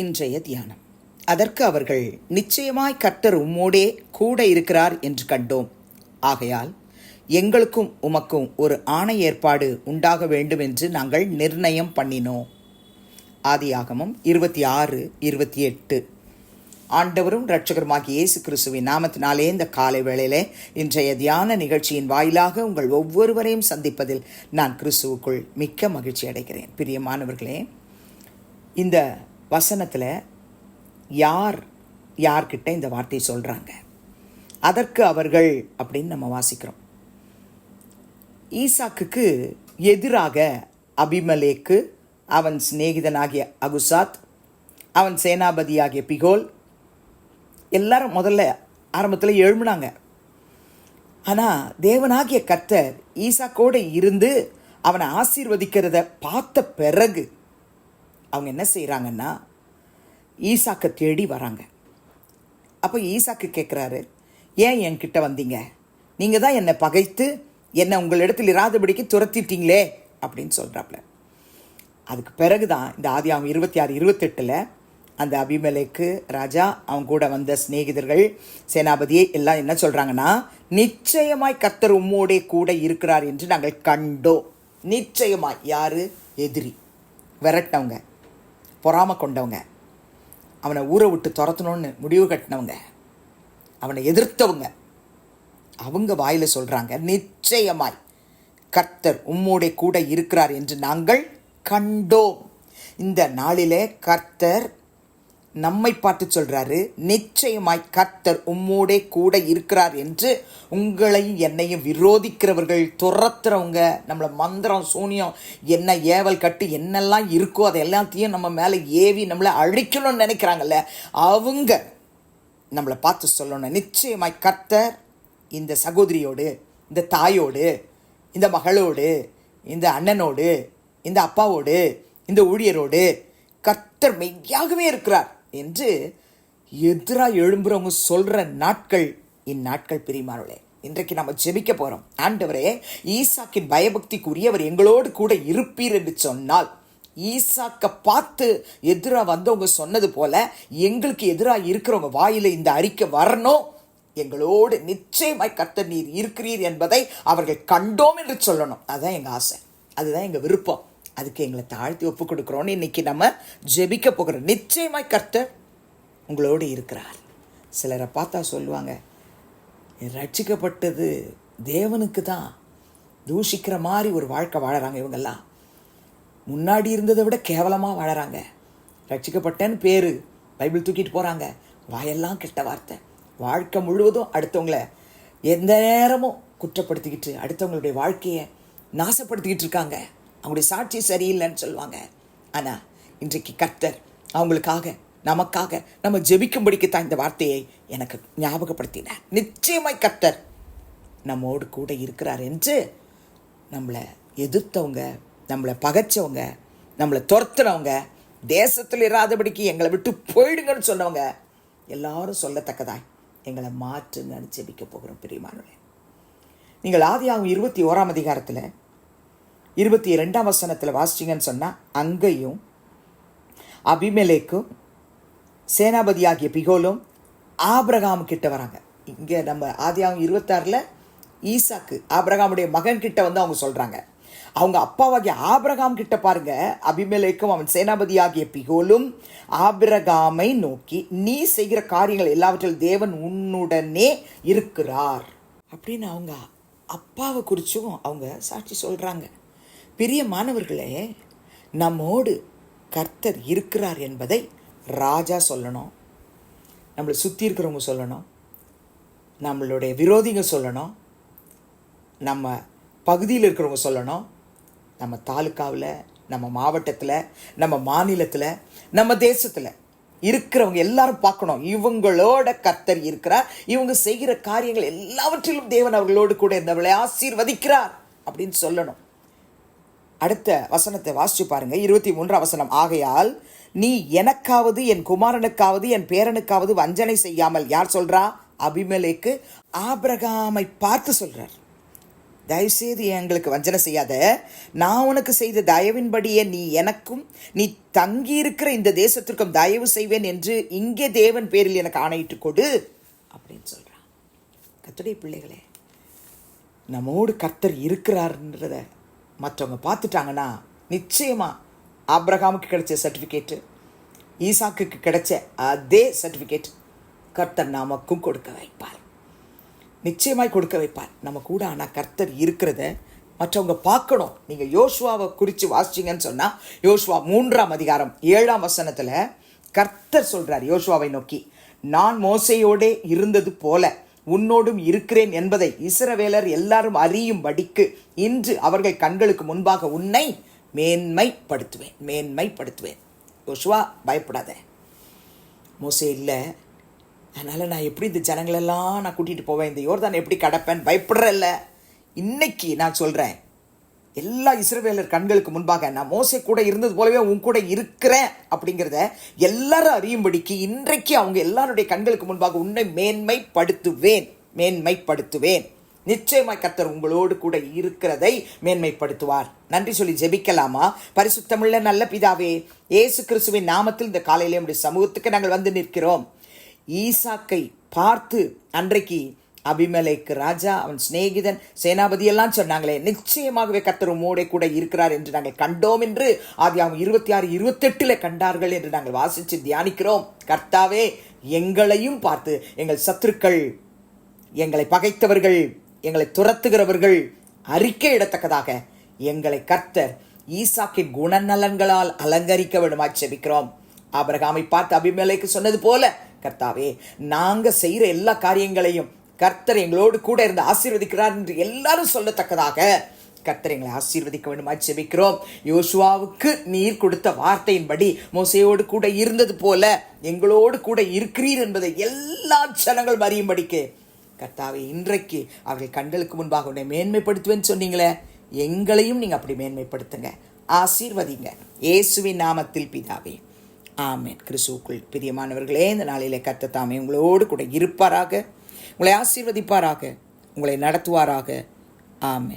இன்றைய தியானம். அதற்கு அவர்கள் நிச்சயமாய் கர்த்தர் உம்மோடே கூட இருக்கிறார் என்று கண்டோம். ஆகையால் எங்களுக்கும் உமக்கும் ஒரு ஆணை ஏற்பாடு உண்டாக வேண்டும் என்று நாங்கள் நிர்ணயம் பண்ணினோம். ஆதியாகமம் இருபத்தி ஆறு இருபத்தி எட்டு. ஆண்டவரும் இரட்சகருமாகி இயேசு கிறிஸ்துவின் நாமத்தினாலே இந்த காலை வேளையிலே இன்றைய தியான நிகழ்ச்சியின் வாயிலாக உங்கள் ஒவ்வொருவரையும் சந்திப்பதில் நான் கிறிஸ்துவுக்குள் மிக்க மகிழ்ச்சி அடைகிறேன். பிரியமானவர்களே இந்த வசனத்தில் யார் யார்கிட்ட இந்த வார்த்தையை சொல்கிறாங்க அதற்கு அவர்கள் அப்படின்னு நம்ம வாசிக்கிறோம். ஈசாக்குக்கு எதிராக அபிமலேக்கு அவன் சிநேகிதனாகிய அகுசாத் அவன் சேனாபதியாகிய பிகோல் எல்லாரும் முதல்ல ஆரம்பத்தில் எழும்பினாங்க. ஆனால் தேவனாகிய கர்த்தர் ஈசாக்கோடு இருந்து அவனை ஆசீர்வதிக்கிறத பார்த்த பிறகு அவங்க என்ன செய்கிறாங்கன்னா ஈசாக்கை தேடி வராங்க. அப்போ ஈசாக்கு கேட்குறாரு ஏன் என்கிட்ட வந்தீங்க? நீங்கள் தான் என்னை பகைத்து என்னை உங்களிடத்தில் இராதபடிக்கு துரத்திட்டீங்களே அப்படின்னு சொல்கிறாப்புல அதுக்கு பிறகு தான் இந்த ஆதி அவன் இருபத்தி ஆறு இருபத்தெட்டில் அந்த அபிமலைக்கு ராஜா அவங்க கூட வந்த சிநேகிதர்கள் சேனாபதியை எல்லாம் என்ன சொல்கிறாங்கன்னா நிச்சயமாய் கத்தர் உம்மோடே கூட இருக்கிறார் என்று நாங்கள் கண்டோம். நிச்சயமாய். யார்? எதிரி. விரட்டவங்க பொறாம கொண்டவங்க அவனை ஊரை விட்டு துரத்தணும்னு முடிவு கட்டினவங்க. அவனை எதிர்த்தவங்க. அவங்க வாயில் சொல்கிறாங்க நிச்சயமாய் கர்த்தர் உம்மோடே கூட இருக்கிறார் என்று நாங்கள் கண்டோம். இந்த நாளிலே கர்த்தர் நம்மை பார்த்து சொல்கிறாரு நிச்சயமாய் கர்த்தர் உம்மோடே கூட இருக்கிறார் என்று உங்களையும் என்னையும் விரோதிக்கிறவர்கள் துரத்துறவங்க நம்மளை மந்திரம் சூனியம் என்ன ஏவல் கட்டு என்னெல்லாம் இருக்கோ அதை எல்லாத்தையும் நம்ம மேலே ஏவி நம்மளை அழிக்கணும்னு நினைக்கிறாங்கல்ல அவங்க நம்மளை பார்த்து சொல்லணும். நிச்சயமாய் கர்த்தர் இந்த சகோதரியோடு இந்த தாயோடு இந்த மகளோடு இந்த அண்ணனோடு இந்த அப்பாவோடு இந்த ஊழியரோடு கர்த்தர் மெய்யாகவே இருக்கிறார். என்று எதிராக எழும்புறவங்க சொல்கிற நாட்கள் இந்நாட்கள் பிரிமானவளே இன்றைக்கு நம்ம ஜெபிக்க போகிறோம் ஆண்டவரே ஈசாக்கின் பயபக்திக்குரியவர் எங்களோடு கூட இருப்பீர் என்று சொன்னால் ஈசாக்க பார்த்து எதிராக வந்தவங்க சொன்னது போல எங்களுக்கு எதிராக இருக்கிறவங்க வாயில இந்த அறிக்கை வரணும். எங்களோடு நிச்சயமாய் கத்த நீர் இருக்கிறீர் என்பதை அவர்கள் கண்டோம் என்று சொல்லணும். அதுதான் எங்கள் ஆசை. அதுதான் எங்கள் விருப்பம். அதுக்கு எங்களை தாழ்த்தி ஒப்பு கொடுக்குறோன்னு இன்னைக்கு நம்ம ஜெபிக்க போகிறோம். நிச்சயமாய் கர்த்தர் உங்களோடு இருக்கிறார். சிலரை பார்த்தா சொல்லுவாங்க ரட்சிக்கப்பட்டது தேவனுக்கு தான் தூஷிக்கிற மாதிரி ஒரு வாழ்க்கை வாழறாங்க இவங்கெல்லாம். முன்னாடி இருந்ததை விட கேவலமாக வாழறாங்க. ரட்சிக்கப்பட்டேன்னு பேர் பைபிள் தூக்கிட்டு போகிறாங்க வாயெல்லாம் கெட்ட வார்த்தை. வாழ்க்கை முழுவதும் அடுத்தவங்கள எந்த நேரமும் குற்றப்படுத்திக்கிட்டு அடுத்தவங்களுடைய வாழ்க்கையை நாசப்படுத்திக்கிட்டு இருக்காங்க. அவங்களுடைய சாட்சி சரியில்லைன்னு சொல்லுவாங்க. ஆனால் இன்றைக்கு கர்த்தர் அவங்களுக்காக நமக்காக நம்ம ஜெபிக்கும்படிக்குத்தான் இந்த வார்த்தையை எனக்கு ஞாபகப்படுத்தினார். நிச்சயமாய் கர்த்தர் நம்மோடு கூட இருக்கிறார் என்று நம்மளை எதிர்த்தவங்க நம்மளை பகைச்சவங்க நம்மளை துரத்துனவங்க தேசத்தில் இராதபடிக்கு எங்களை விட்டு போயிடுங்கன்னு சொன்னவங்க எல்லாரும் சொல்லத்தக்கதாய் எங்களை மாற்றுங்கன்னு ஜெபிக்க போகிறோம் பிரியமானவர்களே. நீங்கள் ஆதியாகும் இருபத்தி ஓராம் அதிகாரத்தில் இருபத்தி ரெண்டாம் வசனத்தில் வாசிச்சிங்கன்னு சொன்னால் அங்கேயும் அபிமேலேக்கும் சேனாபதி ஆகிய பிகோலும் ஆபிரகாம் கிட்ட வராங்க. இங்கே நம்ம ஆதியாகும் இருபத்தாறில் ஈசாக்கு ஆபிரகாமுடைய மகன் கிட்ட வந்து அவங்க சொல்கிறாங்க அவங்க அப்பாவாகிய ஆபிரகாம் கிட்ட பாருங்க அபிமெலேக்கும் அவன் சேனாபதி ஆகிய பிகோலும் ஆபிரகாமை நோக்கி நீ செய்கிற காரியங்கள் எல்லாவற்றிலும் தேவன் உன்னுடனே இருக்கிறார். அப்படின்னு அவங்க அப்பாவை குறிச்சும் அவங்க சாட்சி சொல்கிறாங்க பெரிய மாணவர்களே நம்மோடு கர்த்தர் இருக்கிறார் என்பதை ராஜா சொல்லணும். நம்மளை சுற்றி இருக்கிறவங்க சொல்லணும். நம்மளுடைய விரோதிங்க சொல்லணும். நம்ம பகுதியில் இருக்கிறவங்க சொல்லணும். நம்ம தாலுக்காவில் நம்ம மாவட்டத்தில் நம்ம மாநிலத்தில் நம்ம தேசத்தில் இருக்கிறவங்க எல்லாரும் பார்க்கணும். இவங்களோட கர்த்தர் இருக்கிறார். இவங்க செய்கிற காரியங்கள் எல்லாவற்றிலும் தேவன் அவர்களோடு கூட இருந்தவர்களை ஆசீர்வதிக்கிறார் அப்படின்னு சொல்லணும். அடுத்த வசனத்தை வாசிச்சு பாருங்க. இருபத்தி மூன்று வசனம். ஆகையால் நீ எனக்காவது என் குமாரனுக்காவது என் பேரனுக்காவது வஞ்சனை செய்யாமல் யார் சொல்றா? அபிமலேக்கு ஆபிரகாமை பார்த்து சொல்றார். தயவுசெய்து எங்களுக்கு வஞ்சனை செய்யாத? நான் உனக்கு செய்த தயவின்படியே நீ எனக்கும் நீ தங்கியிருக்கிற இந்த தேசத்திற்கும் தயவு செய்வேன் என்று இங்கே தேவன் பேரில் எனக்கு ஆணையிட்டு கொடு அப்படின்னு சொல்கிறான் கத்துடைய பிள்ளைகளே நம்மோடு கர்த்தர் இருக்கிறார்ன்றத மற்றவங்க பார்த்துட்டாங்கன்னா நிச்சயமாக ஆப்ரஹாமுக்கு கிடைச்ச சர்டிஃபிகேட்டு ஈசாக்குக்கு கிடைச்ச அதே சர்டிஃபிகேட் கர்த்தர் நமக்கும் கொடுக்க வைப்பார். நிச்சயமாய் கொடுக்க வைப்பார். நம்ம கூட ஆனால் கர்த்தர் இருக்கிறத மற்றவங்க பார்க்கணும். நீங்கள் யோசுவாவை குறித்து வாசிச்சிங்கன்னு சொன்னால் யோசுவா மூன்றாம் அதிகாரம் ஏழாம் வசனத்தில் கர்த்தர் சொல்கிறார் யோசுவாவை நோக்கி நான் மோசையோடே இருந்தது போல உன்னோடும் இருக்கிறேன் என்பதை இஸ்ரவேலர் எல்லாரும் அறியும்படிக்கு இன்று அவர்கள் கண்களுக்கு முன்பாக உன்னை மேன்மைப்படுத்துவேன் மேன்மைப்படுத்துவேன். யோசுவா பயப்படாத. மோசே இல்லை. அதனால் நான் எப்படி இந்த ஜனங்களெல்லாம் நான் கூட்டிகிட்டு போவேன்? இந்த யோர்தான் எப்படி கடப்பேன்? பயப்படுறல்ல. இன்னைக்கு நான் சொல்கிறேன் எல்லா இஸ்ரவேலர் கண்களுக்கு முன்பாக நான் மோசை கூட இருந்தது போலவே உன் கூட இருக்கிறேன் அப்படிங்கிறத எல்லாரும் அறியும்படிக்கு இன்றைக்கு அவங்க எல்லாருடைய கண்களுக்கு முன்பாக உன்னை மேன்மைப்படுத்துவேன் மேன்மைப்படுத்துவேன். நிச்சயமாய் கத்தர் உங்களோடு கூட இருக்கிறதை மேன்மைப்படுத்துவார். நன்றி சொல்லி ஜெபிக்கலாமா? பரிசுத்தமிழ்ல நல்ல பிதாவே இயேசு கிறிஸ்துவின் நாமத்தில் இந்த காலையிலே நம்முடைய சமூகத்துக்கு நாங்கள் வந்து நிற்கிறோம். ஈசாக்கை பார்த்து அன்றைக்கு அபிமலைக்கு ராஜா அவன் சிநேகிதன் சேனாபதி எல்லாம் சொன்னாங்களே நிச்சயமாகவே கத்தர் உம்மோடே கூட இருக்கிறார் என்று நாங்கள் கண்டோம் என்று ஆதி அவங்க இருபத்தி ஆறு இருபத்தெட்டில் கண்டார்கள் என்று நாங்கள் வாசித்து தியானிக்கிறோம். கர்த்தாவே எங்களையும் பார்த்து எங்கள் சத்துருக்கள் எங்களை பகைத்தவர்கள் எங்களை துரத்துகிறவர்கள் அறிக்கை இடத்தக்கதாக எங்களை கர்த்தர் ஈசாக்கின் குணநலன்களால் அலங்கரிக்க வேண்டுமாய் செபிக்கிறோம். அபிரகாமை பார்த்து அபிமேலைக்கு சொன்னது போல கர்த்தாவே நாங்கள் செய்கிற எல்லா காரியங்களையும் கர்த்தர் எங்களோடு கூட இருந்து ஆசீர்வதிக்கிறார் என்று எல்லாரும் சொல்லத்தக்கதாக கர்த்தர் எங்களை ஆசீர்வதிக்க வேண்டுமாய் செபிக்கிறோம் யோசுவாவுக்கு நீர் கொடுத்த வார்த்தையின்படி மோசையோடு கூட இருந்தது போல எங்களோடு கூட இருக்கிறீர் என்பதை எல்லா ஜனங்கள் அறியும்படிக்கு கர்த்தாவை இன்றைக்கு அவர்கள் கண்களுக்கு முன்பாக உன்னை மேன்மைப்படுத்துவேன்னு சொன்னீங்களே எங்களையும் நீங்கள் அப்படி மேன்மைப்படுத்துங்க. ஆசீர்வதிங்க. இயேசுவின் நாமத்தில் பிதாவே. ஆமேன். கிறிஸ்துவுக்குள் பிரியமானவர்களே இந்த நாளிலே கர்த்த தாமே உங்களோடு கூட இருப்பாராக. உங்களை ஆசீர்வதிப்பாராக உங்களை நடத்துவாராக. ஆமே